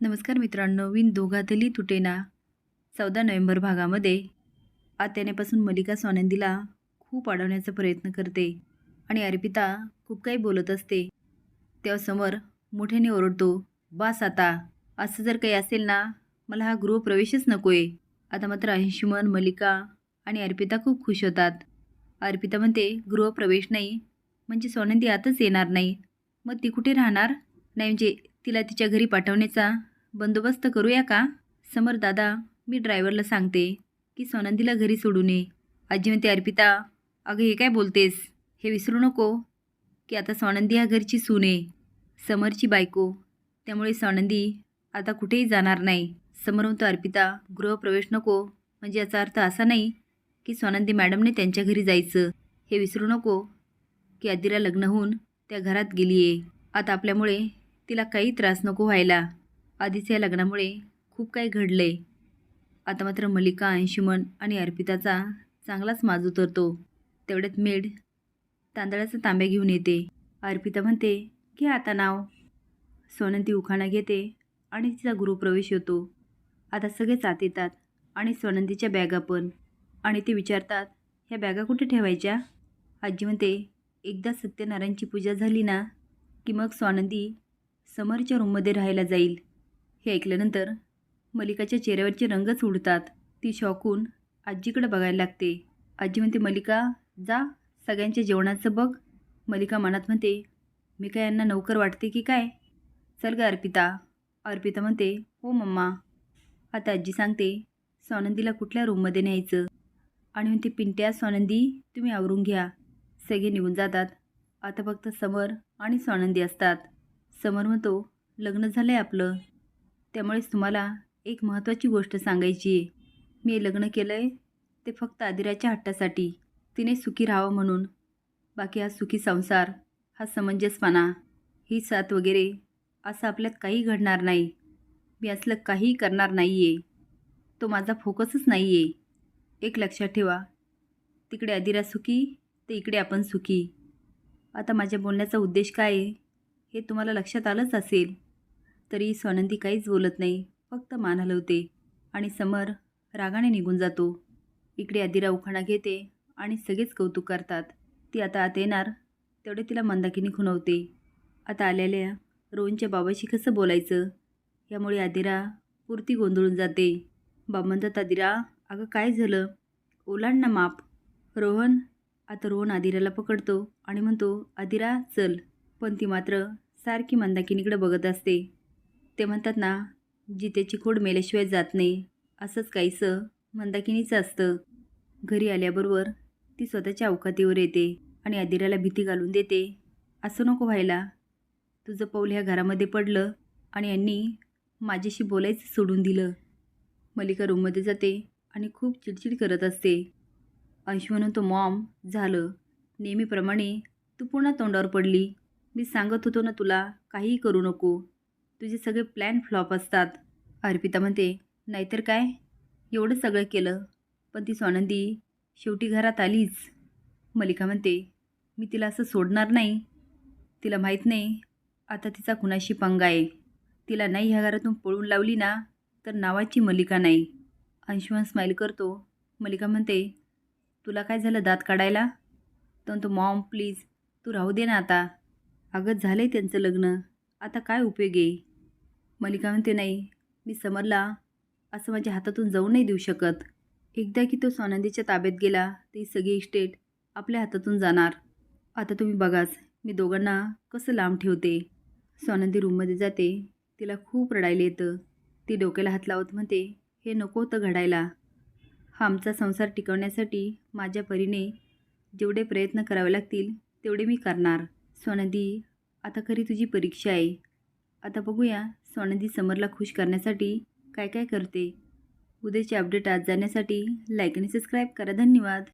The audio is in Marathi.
नमस्कार मित्रांनो विन दोघातली तुटेना चौदा नोव्हेंबर भागामध्ये आत्यानेपासून मलिका स्वानंदीला खूप अडवण्याचा प्रयत्न करते आणि अर्पिता खूप काही बोलत असते. तेव्हा समोर मोठ्याने ओरडतो बास आता असं जर काही असेल ना मला हा गृहप्रवेशच नको आहे आता मात्र अंशुमन मलिका आणि अर्पिता खूप खुश होतात. अर्पिता म्हणते गृहप्रवेश नाही म्हणजे स्वानंदी आताच येणार नाही. मग ती कुठे राहणार? नाही म्हणजे तिला तिच्या घरी पाठवण्याचा बंदोबस्त करूया का? समर दादा मी ड्रायव्हरला सांगते की सोनंदीला घरी सोडू नये. आजी म्हणते अर्पिता अगं हे काय बोलतेस? हे विसरू नको की आता सोनंदी ह्या घरची सून आहे. समरची बायको. त्यामुळे सोनंदी आता कुठेही जाणार नाही. समर म्हणतो अर्पिता गृहप्रवेश नको. म्हणजे याचा अर्थ असा नाही की सोनंदी मॅडमने त्यांच्या घरी जायचं. हे विसरू नको की आदिरा लग्न होऊन त्या घरात गेली आहे आता आपल्यामुळे तिला काही त्रास नको व्हायला. आधीच या लग्नामुळे खूप काही घडलं. आहे आता मात्र मलिका अंशुमन आणि अर्पिताचा चांगलाच माज उतरतो. तेवढ्यात मेड तांदळाचा तांब्या घेऊन येते. अर्पिता म्हणते की आता नाव. सोनंती उखाणा घेते आणि तिचा गृहप्रवेश होतो. आता सगळेच आत येतात आणि सोनंतीच्या बॅगा पण. आणि ते विचारतात ह्या बॅगा कुठे ठेवायच्या? आजी म्हणते एकदा सत्यनारायणची पूजा झाली ना की मग स्वानंदी समरच्या रूममध्ये राहायला जाईल. हे ऐकल्यानंतर मलिकाच्या चेहऱ्यावरचे रंगच उडतात ती शॉकून आजीकडे बघायला लागते. आजी म्हणते मलिका जा सगळ्यांच्या जेवणाचं बघ. मलिका मनात म्हणते मी काय यांना नोकर वाटते की काय? चल ग अर्पिता. अर्पिता म्हणते हो मम्मा. आता आजी सांगते सोनंदीला कुठल्या रूममध्ये न्यायचं? आणि म्हणते पिंट्या सोनंदी तुम्ही आवरून घ्या. सगळे निघून जातात. आता फक्त समर आणि सोनंदी असतात. समर म्हणतो लग्न झालं आहे आपलं. त्यामुळेच तुम्हाला एक महत्त्वाची गोष्ट सांगायची आहे. मी लग्न केलं आहे ते फक्त आदिराच्या हट्टासाठी. तिने सुखी राहावं म्हणून. बाकी हा सुखी संसार हा समंजसपणा ही साथ वगैरे असं आपल्यात काही घडणार नाही. मी असलं काहीही करणार नाही आहे तो माझा फोकसच नाही आहे एक लक्षात ठेवा. तिकडे आदिरा सुखी ते इकडे आपण सुखी. आता माझ्या बोलण्याचा उद्देश काय आहे हे तुम्हाला लक्षात आलंच असेल. तरी स्वानंदी काहीच बोलत नाही फक्त मान हलवते आणि समर रागाने निघून जातो. इकडे आदिरा उखाणा घेते आणि सगळेच कौतुक करतात. ती आता आत येणार तेवढे तिला मंदाकिनी खुणवते आता आलेल्या रोहनच्या बाबाशी कसं बोलायचं? यामुळे आदिरा पुरती गोंधळून जाते. बाबा म्हणतात आदिरा अगं काय झालं? ओलांड ना माप. रोहन आता रोहन आदिराला पकडतो आणि म्हणतो आदिरा चल. पण ती मात्र सारखी मंदाकिनीकडे बघत असते. ते म्हणतात ना जितेची खोड मेल्याशिवाय जात नाही. असंच काहीसं मंदाकिनीचं असतं. घरी आल्याबरोबर ती स्वतःच्या अवकातीवर येते आणि आदिराला भीती घालून देते. असं नको व्हायला. तुझं पाऊल ह्या घरामध्ये पडलं आणि यांनी माझ्याशी बोलायचं सोडून दिलं. मलिका रूममध्ये जाते आणि खूप चिडचिड करत असते. अंश म्हणून तो मॉम झालं. नेहमीप्रमाणे तू पुन्हा तोंडावर पडली. मी सांगत होतो ना तुला काहीही करू नको. तुझे सगळे प्लॅन फ्लॉप असतात. अर्पिता म्हणते नाहीतर काय? एवढं सगळं केलं. पण ती स्वानंदी शेवटी घरात आलीच. मलिका म्हणते मी तिला असं सोडणार नाही. तिला माहीत नाही. आता तिचा कुणाशी पंगा आहे? तिला नाही ह्या घरातून पळून लावली ना तर नावाची मलिका नाही. अंशुमान स्माईल करतो. मलिका म्हणते तुला काय झालं दात काढायला? तर तो मॉम प्लीज तू राहू दे ना आता. अगं झालं आहे त्यांचं लग्न. आता काय उपयोग आहे? मलिका म्हणते नाही मी समरला असं माझ्या हातातून जाऊ नाही देऊ शकत. एकदा की तो स्वानंदीच्या ताब्यात गेला ती सगळी इस्टेट आपल्या हातातून जाणार. आता तुम्ही बघाच मी दोघांना कसं लांब ठेवते. स्वानंदी रूममध्ये जाते तिला खूप रडायला येतं. ती डोक्याला हात लावत म्हणते हे नको होतं घडायला. हा आमचा संसार टिकवण्यासाठी माझ्या परीने जेवढे प्रयत्न करावे लागतील तेवढे मी करणार. सोनंदी आता खरी तुझी परीक्षा आहे. आता बघूया सोनदी समरला खुश करण्यासाठी काय काय करते? उद्याचे अपडेट आज जाण्यासाठी लाईक आणि सबस्क्राईब करा. धन्यवाद.